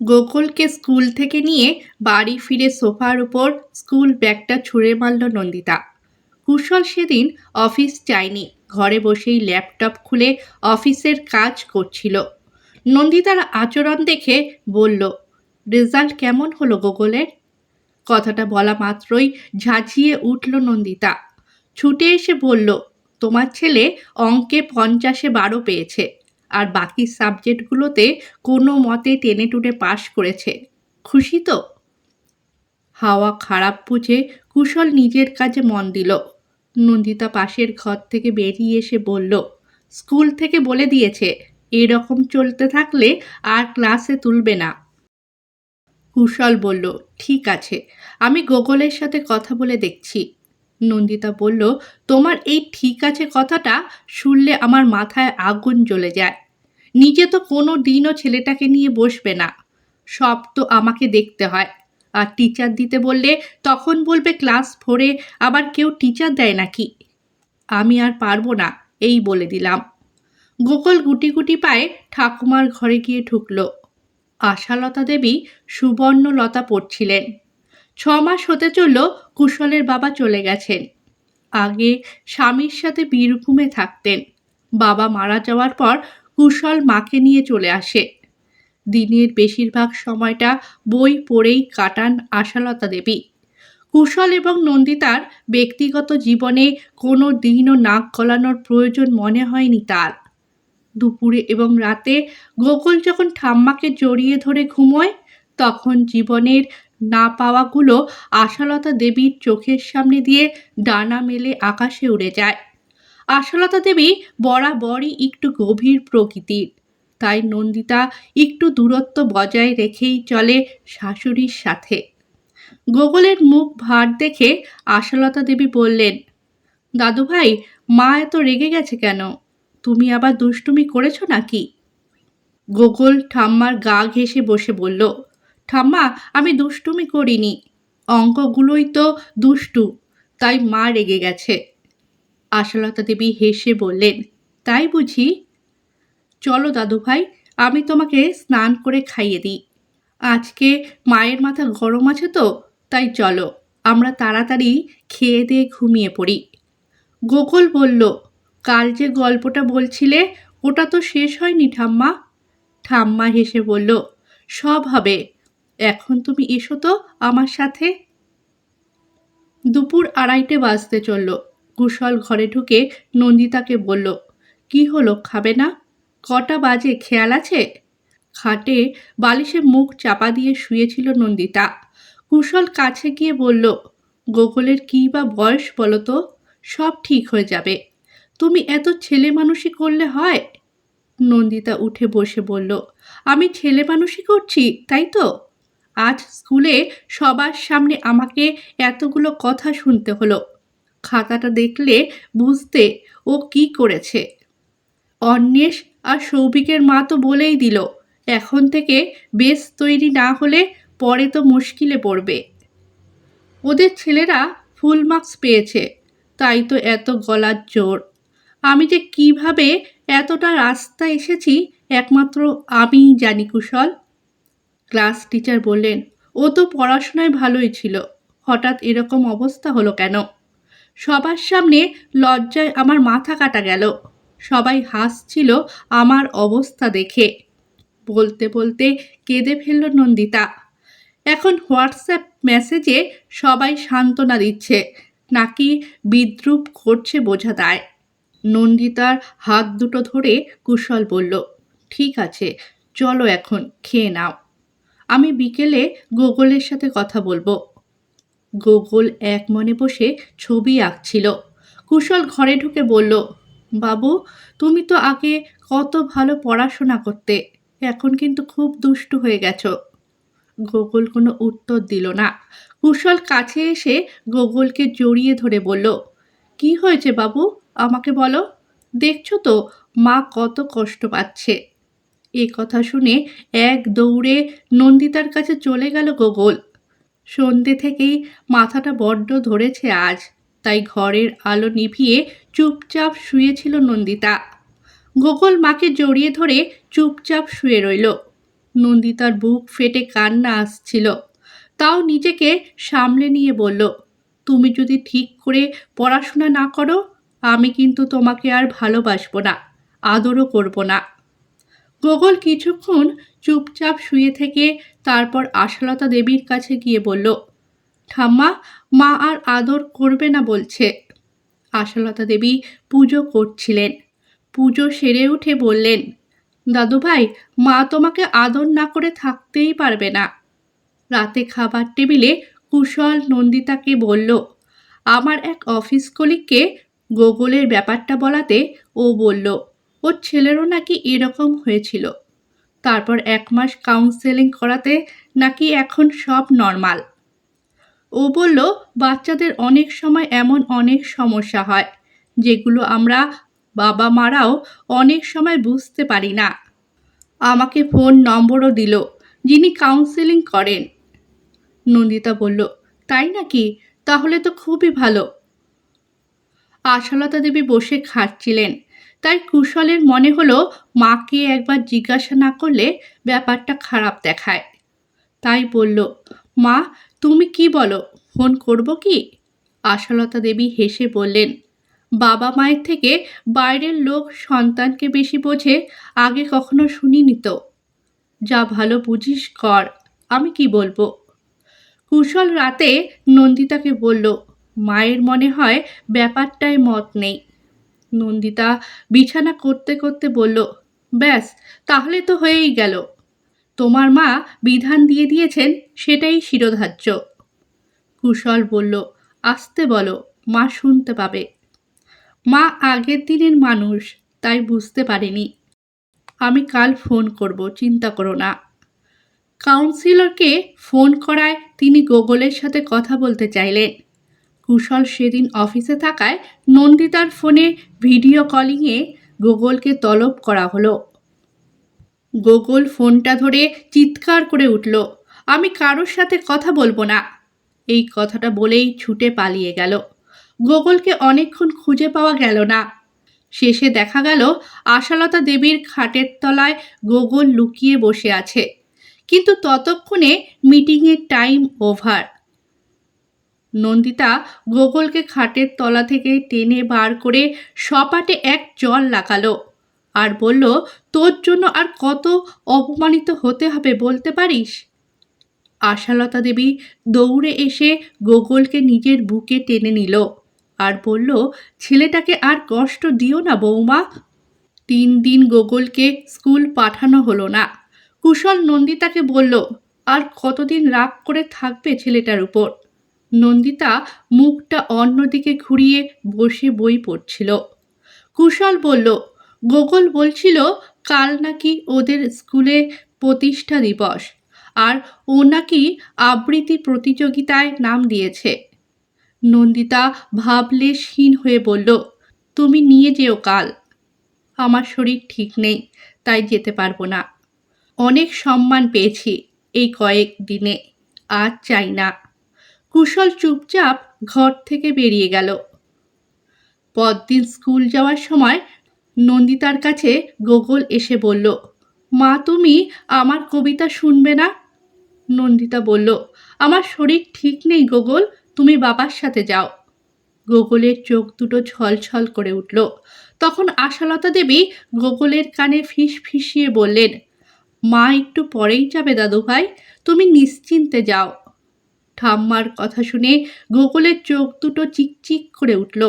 গোকুলকে school থেকে নিয়ে বাড়ি ফিরে সোফার উপর স্কুল ব্যাগটা ছুঁড়ে মারল নন্দিতা। কুশল সেদিন অফিস যায়নি। ঘরে বসেই ল্যাপটপ খুলে অফিসের কাজ করছিল। নন্দিতার আচরণ দেখে বলল, রেজাল্ট কেমন হলো গোগলের কথাটা বলা মাত্রই ঝাঁঝিয়ে উঠল নন্দিতা। ছুটে এসে বলল, তোমার ছেলে অঙ্কে পঞ্চাশে বারো পেয়েছে। আর বাকি সাবজেক্টগুলোতে কোনো মতে টেনে টুনে পাশ করেছে। খুশি তো? হাওয়া খারাপ বুঝে কুশল নিজের কাজে মন দিল। নন্দিতা পাশের ঘর থেকে বেরিয়ে এসে বলল, স্কুল থেকে বলে দিয়েছে, এরকম চলতে থাকলে আর ক্লাসে তুলবে না। কুশল বলল, ঠিক আছে, আমি গোগলের সাথে কথা বলে দেখছি। নন্দিতা বলল, তোমার এই ঠিক আছে কথাটা শুনলে আমার মাথায় আগুন জ্বলে যায়। নিজে তো কোনো দিনও ছেলেটাকে নিয়ে বসবে না। সব তো আমাকে দেখতে হয়। আর টিচার দিতে বললে তখন বলবে ক্লাস ফোরে আবার কেউ টিচার দেয় নাকি? আমি আর পারব না, এই বলে দিলাম। গোকুল গুটি গুটি পায়ে ঠাকুমার ঘরে গিয়ে ঢুকল। আশালতা দেবী সুবর্ণলতা পড়ছিলেন। ছ মাস হতে চলল কুশলের বাবা চলে গেছেন। আগে স্বামীর সাথে বীরভূমে থাকতেন। বাবা মারা যাওয়ার পর কুশল মাকে নিয়ে চলে আসে। দিনের বেশিরভাগ সময়টা বই পড়েই কাটান আশালতা দেবী। কুশল এবং নন্দিতার ব্যক্তিগত জীবনে কোনো দিনও নাক গলানোর প্রয়োজন মনে হয়নি তার। দুপুরে এবং রাতে গোকুল যখন ঠাম্মাকে জড়িয়ে ধরে ঘুমোয়, তখন জীবনের না পাওয়াগুলো আশালতা দেবীর চোখের সামনে দিয়ে ডানা মেলে আকাশে উড়ে যায়। আশালতা দেবী বরাবরই একটু গভীর প্রকৃতির। তাই নন্দিতা একটু দূরত্ব বজায় রেখেই চলে শাশুড়ির সাথে। গোগলের মুখ ভার দেখে আশালতা দেবী বললেন দাদু ভাই মা এত রেগে গেছে কেন? তুমি আবার দুষ্টুমি করেছ নাকি? গোগল ঠাম্মার গা ঘেঁষে বসে বলল ঠাম্মা, আমি দুষ্টুমি করিনি। অঙ্কগুলোই তো দুষ্টু, তাই মা রেগে গেছে। আশালতা দেবী হেসে বললেন, তাই বুঝি? চলো দাদু ভাই আমি তোমাকে স্নান করে খাইয়ে দিই। আজকে মায়ের মাথা গরম আছে তো, তাই চলো, আমরা তাড়াতাড়ি খেয়ে দিয়ে ঘুমিয়ে পড়ি। গোকুল বলল, কাল যে গল্পটা বলছিলে, ওটা তো শেষ হয়নি ঠাম্মা? ঠাম্মা হেসে বলল, সব হবে এখন তুমি এসো তো আমার সাথে। দুপুর আড়াইটে বাজতে চলল। কুশল ঘরে ঢুকে নন্দিতাকে বলল, কি হলো, খাবে না? কটা বাজে, খেয়াল আছে? খাটে বালিশে মুখ চাপা দিয়ে শুয়েছিল নন্দিতা। কুশল কাছে গিয়ে বলল গোকুলের কী বা বয়স বলো তো? সব ঠিক হয়ে যাবে। তুমি এত ছেলে মানুষই করলে হয়? নন্দিতা উঠে বসে বলল, আমি ছেলে মানুষই করছি, তাই তো? আজ স্কুলে সবার সামনে আমাকে এতগুলো কথা শুনতে হলো। খাতাটা দেখলে বুঝতে ও কি করেছে। অন্বেষ আর সৌভিকের মা তো বলেই দিল, এখন থেকে বেশ তৈরি না হলে পরে তো মুশকিলে পড়বে। ওদের ছেলেরা ফুল মার্কস পেয়েছে, তাই তো এত গলার জোর। আমি যে কীভাবে এতটা রাস্তা এসেছি, একমাত্র আমিই জানি কুশল। ক্লাস টিচার বললেন, ও তো পড়াশোনায় ভালোই ছিল। হঠাৎ এরকম অবস্থা হলো কেন? সবার সামনে লজ্জায় আমার মাথা কাটা গেল। সবাই হাসছিল আমার অবস্থা দেখে। বলতে বলতে কেঁদে ফেলল নন্দিতা। এখন হোয়াটসঅ্যাপ মেসেজে সবাই সান্ত্বনা দিচ্ছে, নাকি বিদ্রুপ করছে বোঝা দেয় নন্দিতার হাত দুটো ধরে কুশল বলল, ঠিক আছে, চলো এখন, খেয়ে নাও। আমি বিকেলে গোগলের সাথে কথা বলব। গোগল এক মনে বসে ছবি আঁকছিল। কুশল ঘরে ঢুকে বলল, বাবু, তুমি তো আগে কত ভালো পড়াশোনা করতে, এখন কিন্তু খুব দুষ্টু হয়ে গেছো। গোকুল কোনো উত্তর দিল না। কুশল কাছে এসে গোকুলকে জড়িয়ে ধরে বলল, কি হয়েছে বাবু? আমাকে বলো। দেখছ তো, মা কত কষ্ট পাচ্ছে। এ কথা শুনে এক দৌড়ে নন্দিতার কাছে চলে গেল গোগল। সন্ধে থেকেই মাথাটা বড্ড ধরেছে আজ, তাই ঘরের আলো নিভিয়ে চুপচাপ শুয়েছিল নন্দিতা। গোকুল মাকে জড়িয়ে ধরে চুপচাপ শুয়ে রইল। নন্দিতার বুক ফেটে কান্না আসছিল। তাও নিজেকে সামলে নিয়ে বলল, তুমি যদি ঠিক করে পড়াশোনা না করো, আমি কিন্তু তোমাকে আর ভালোবাসবো না, আদরও করব না। গোগল কিছুক্ষণ চুপচাপ শুয়ে থেকে তারপর আশালতা দেবীর কাছে গিয়ে বলল, ঠাম্মা, মা আর আদর করবে না, বলছে। আশালতা দেবী পুজো করছিলেন। পুজো সেরে উঠে বললেন, দাদু ভাই, মা তোমাকে আদর না করে থাকতেই পারবে না। রাতে খাবার টেবিলে কুশল নন্দিতাকে বলল, আমার এক অফিস কলিগকে গোগলের ব্যাপারটা বলাতে, ও বলল ওর ছেলেরও নাকি এরকম হয়েছিল। তারপর এক মাস কাউন্সেলিং করাতে নাকি এখন সব নর্মাল ও বলল, বাচ্চাদের অনেক সময় এমন অনেক সমস্যা হয়, যেগুলো আমরা বাবা মারাও অনেক সময় বুঝতে পারি না। আমাকে ফোন নম্বরও দিল, যিনি কাউন্সেলিং করেন। নন্দিতা বলল, তাই নাকি? তাহলে তো খুবই ভালো। আশালতা দেবী বসে খাচ্ছিলেন। তাই কুশলের মনে হলো মাকে একবার জিজ্ঞাসা না করলে ব্যাপারটা খারাপ দেখায়। তাই বলল, মা, তুমি কি বলো, ফোন করব কি? আশালতা দেবী হেসে বললেন, বাবা মায়ের থেকে বাইরের লোক সন্তানকে বেশি বোঝে, আগে কখনো শুনিনি তো। যা ভালো বুঝিস কর, আমি কি বলব? কুশল রাতে নন্দিতাকে বলল, মায়ের মনে হয় ব্যাপারটায় মত নেই। নন্দিতা বিছানা করতে করতে বলল, ব্যাস, তাহলে তো হয়েই গেল। তোমার মা বিধান দিয়ে দিয়েছেন সেটাই শিরোধার্য। কুশল বলল, আসতে বলো, মা শুনতে পাবে। মা আগের দিনের মানুষ, তাই বুঝতে পারেনি। আমি কাল ফোন করব, চিন্তা করো না। কাউন্সিলরকে ফোন করায় তিনি গোগলের সাথে কথা বলতে চাইলেন। কুশল সেদিন অফিসে থাকায় নন্দিতার ফোনে ভিডিও কলিংয়ে গুগলকে তলব করা হলো। গুগল ফোনটা ধরে চিৎকার করে উঠল, আমি কারোর সাথে কথা বলব না। এই কথাটা বলেই ছুটে পালিয়ে গেল। গোগলকে অনেকক্ষণ খুঁজে পাওয়া গেল না। শেষে দেখা গেল, আশালতা দেবীর খাটের তলায় গোগল লুকিয়ে বসে আছে। কিন্তু ততক্ষণে মিটিংয়ের টাইম ওভার। নন্দিতা গোগলকে খাটের তলা থেকে টেনে বার করে সপাটে এক জল লাগালো আর বলল, তোর জন্য আর কত অপমানিত হতে হবে বলতে পারিস? আশালতা দেবী দৌড়ে এসে গোগলকে নিজের বুকে টেনে নিল আর বলল, ছেলেটাকে আর কষ্ট দিও না বৌমা। তিন দিন গোগলকে স্কুল পাঠানো হলো না। কুশল নন্দিতাকে বলল, আর কতদিন রাগ করে থাকবে ছেলেটার উপর? নন্দিতা মুখটা অন্যদিকে ঘুরিয়ে বসে বই পড়ছিল। কুশল বলল গোগল বলছিল কাল নাকি ওদের স্কুলে প্রতিষ্ঠা দিবস, আর ও নাকি আবৃত্তি প্রতিযোগিতায় নাম দিয়েছে। নন্দিতা ভাবলেশহীন হয়ে বলল, তুমি নিয়ে যেও কাল। আমার শরীর ঠিক নেই, তাই যেতে পারব না। অনেক সম্মান পেয়েছি এই কয়েক দিনে, আর চাই না। কুশল চুপচাপ ঘর থেকে বেরিয়ে গেল। পরদিন স্কুল যাওয়ার সময় নন্দিতার কাছে গোগল এসে বলল, মা, তুমি আমার কবিতা শুনবে না? নন্দিতা বলল, আমার শরীর ঠিক নেই গোগল, তুমি বাবার সাথে যাও। গোগলের চোখ দুটো ছলছল করে উঠল। তখন আশালতা দেবী গোগলের কানে ফিস ফিসিয়ে বললেন, মা, একটু পরেই যাবে দাদু ভাই তুমি নিশ্চিন্তে যাও। ঠাম্মার কথা শুনে গোগলের চোখ দুটো চিকচিক করে উঠল।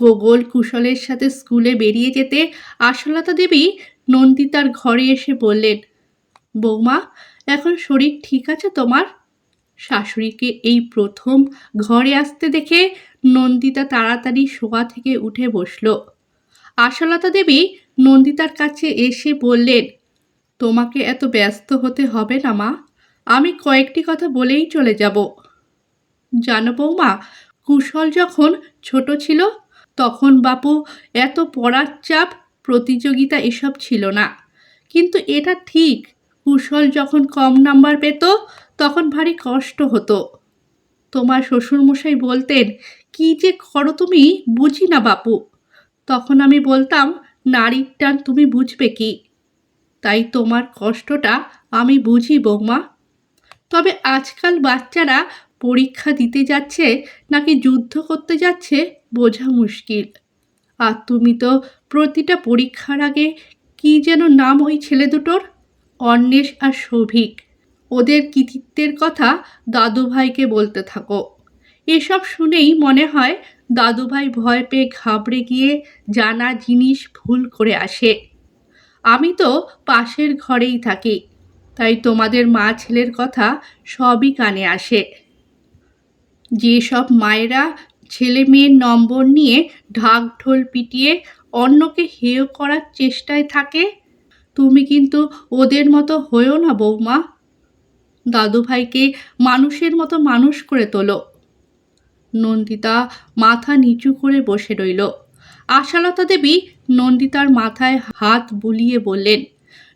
গোগল কুশলের সাথে স্কুলে বেরিয়ে যেতে আশলতা দেবী নন্দিতার ঘরে এসে বললেন, বৌমা, এখন শরীর ঠিক আছে তোমার? শাশুড়িকে এই প্রথম ঘরে আসতে দেখে নন্দিতা তাড়াতাড়ি শোয়া থেকে উঠে বসল। আশালতা দেবী নন্দিতার কাছে এসে বললেন, তোমাকে এত ব্যস্ত হতে হবে না মা। আমি কয়েকটি কথা বলেই চলে যাব। জানো বৌমা, কুশল যখন ছোট ছিল, তখন বাপু এত পড়ার চাপ, প্রতিযোগিতা এসব ছিল না। কিন্তু এটা ঠিক, কুশল যখন কম নাম্বার পেত, তখন ভারী কষ্ট হতো। তোমার শ্বশুরমশাই বলতেন, কি যে করো তুমি, বুঝি না বাপু। তখন আমি বলতাম, নারীর টান তুমি বুঝবে কি? তাই তোমার কষ্টটা আমি বুঝি বৌমা। তবে আজকাল বাচ্চারা পরীক্ষা দিতে যাচ্ছে নাকি যুদ্ধ করতে যাচ্ছে বোঝা মুশকিল। আর তুমি তো প্রতিটা পরীক্ষার আগে কি যেন নাম ওই ছেলে দুটোর? অন্বেষ আর সৌভিক ওদের কৃতিত্বের কথা দাদুভাইকে বলতে থাকো। এসব শুনেই মনে হয় দাদুভাই ভয় পেয়ে ঘাবড়ে গিয়ে জানা জিনিস ভুল করে আসে। আমি তো পাশের ঘরেই থাকি তাই তোমাদের মা ছেলের কথা সবই কানে আসে। যেসব মায়েরা ছেলে মেয়ের নম্বর নিয়ে ঢাক ঢোল পিটিয়ে অন্যকে হেয় করার চেষ্টায় থাকে, তুমি কিন্তু ওদের মতো হয়েও না বৌমা। দাদুভাইকে মানুষের মতো মানুষ করে তোলো। নন্দিতা মাথা নিচু করে বসে রইল। আশালতা দেবী নন্দিতার মাথায় হাত বুলিয়ে বললেন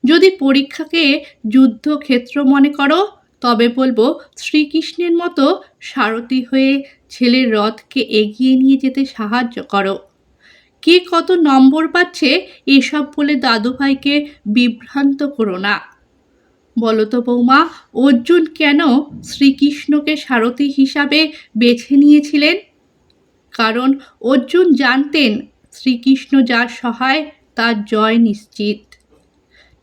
যদি পরীক্ষাকে যুদ্ধক্ষেত্র মনে করো, তবে বলব শ্রীকৃষ্ণের মতো সারথি হয়ে ছেলের রথকে এগিয়ে নিয়ে যেতে সাহায্য করো। কে কত নম্বর পাচ্ছে এসব বলে দাদুভাইকে বিভ্রান্ত করো না। বলো তো বৌমা, অর্জুন কেন শ্রীকৃষ্ণকে সারথি হিসাবে বেছে নিয়েছিলেন? কারণ অর্জুন জানতেন শ্রীকৃষ্ণ যার সহায়, তার জয় নিশ্চিত।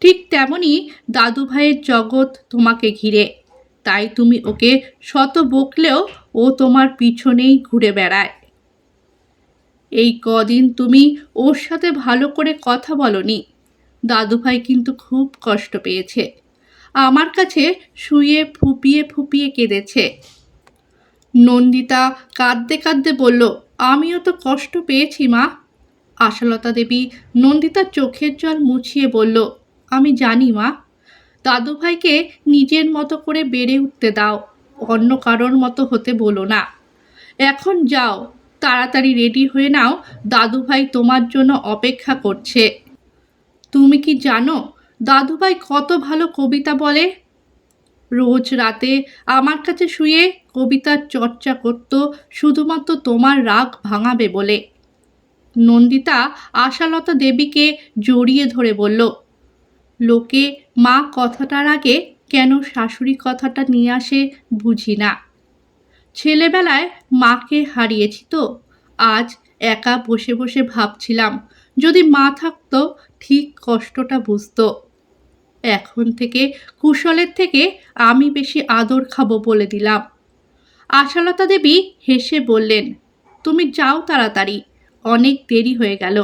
ঠিক তেমনই দাদুভাইয়ের জগৎ তোমাকে ঘিরে। তাই তুমি ওকে শত বকলেও ও তোমার পিছনেই ঘুরে বেড়ায়। এই কদিন তুমি ওর সাথে ভালো করে কথা বলনি। দাদুভাই কিন্তু খুব কষ্ট পেয়েছে। আমার কাছে শুয়ে ফুপিয়ে ফুপিয়ে কেঁদেছে। নন্দিতা কাঁদতে কাঁদতে বলল, আমিও তো কষ্ট পেয়েছি মা। আশালতা দেবী নন্দিতার চোখের জল মুছিয়ে বলল আমি জানি, মা। দাদুভাইকে নিজের মতো করে বেড়ে উঠতে দাও, অন্য কারোর মতো হতে বলো না। এখন যাও, তাড়াতাড়ি রেডি হয়ে নাও, দাদুভাই তোমার জন্য অপেক্ষা করছে। তুমি কি জানো, দাদুভাই কত ভালো কবিতা বলে? রোজ রাতে আমার কাছে শুয়ে কবিতার চর্চা করত, শুধুমাত্র তোমার রাগ ভাঙাবে বলে। নন্দিতা আশালতা দেবীকে জড়িয়ে ধরে বলল লোকে মা কথাটার আগে কেন শাশুড়ি কথাটা নিয়ে আসে বুঝি না। ছেলেবেলায় মাকে হারিয়েছি তো, আজ একা বসে বসে ভাবছিলাম, যদি মা থাকতো ঠিক কষ্টটা বুঝতো। এখন থেকে কুশলের থেকে আমি বেশি আদর খাব বলে দিলাম। আশালতা দেবী হেসে বললেন, তুমি যাও তাড়াতাড়ি, অনেক দেরি হয়ে গেল।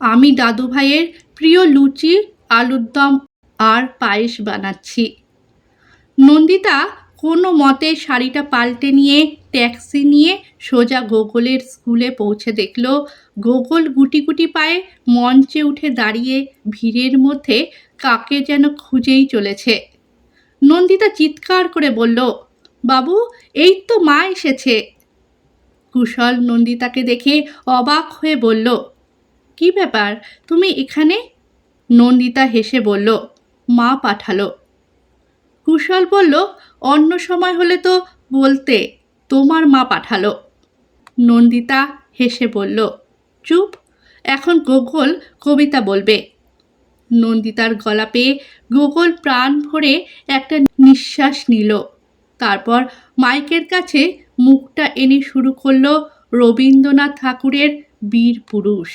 আমি দাদু ভাইয়ের প্রিয় লুচি আলুর দম আর পায়েস বানাচ্ছি। নন্দিতা কোনো মতে শাড়িটা পাল্টে নিয়ে, ট্যাক্সি নিয়ে সোজা গোগলের স্কুলে পৌঁছে দেখল। গোগল গুটি গুটি পায়ে মঞ্চে উঠে দাঁড়িয়ে ভিড়ের মধ্যে কাকে যেন খুঁজেই চলেছে। নন্দিতা চিৎকার করে বলল, বাবু, এই তো মা এসেছে। কুশল নন্দিতাকে দেখে অবাক হয়ে বলল, কি ব্যাপার? তুমি এখানে নন্দিতা হেসে বলল, মা পাঠালো। কুশল বলল, অন্য সময় হলে তো বলতে তোমার মা পাঠালো। নন্দিতা হেসে বলল, চুপ, এখন গোগল কবিতা বলবে। নন্দিতার গলা পেয়ে গোগল প্রাণ ভরে একটা নিঃশ্বাস নিল। তারপর মাইকের কাছে মুখটা এনে শুরু করল রবীন্দ্রনাথ ঠাকুরের বীর পুরুষ।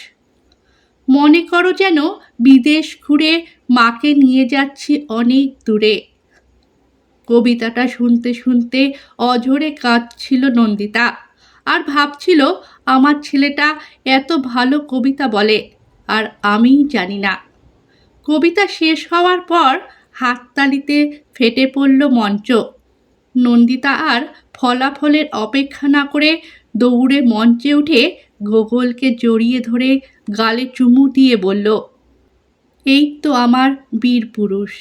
মনে করো যেন বিদেশ ঘুরে মাকে নিয়ে যাচ্ছি অনেক দূরে। কবিতাটা শুনতে শুনতে অঝরে কাঁদছিল নন্দিতা আর ভাবছিল, আমার ছেলেটা এত ভালো কবিতা বলে আর আমিই জানি না। কবিতা শেষ হওয়ার পর হাততালিতে ফেটে পড়ল মঞ্চ। নন্দিতা আর ফলাফলের অপেক্ষা না করে দৌড়ে মঞ্চে উঠে গোগলকে জড়িয়ে ধরে গালে চুমু দিয়ে বলল এই তো আমার বীর পুরুষ।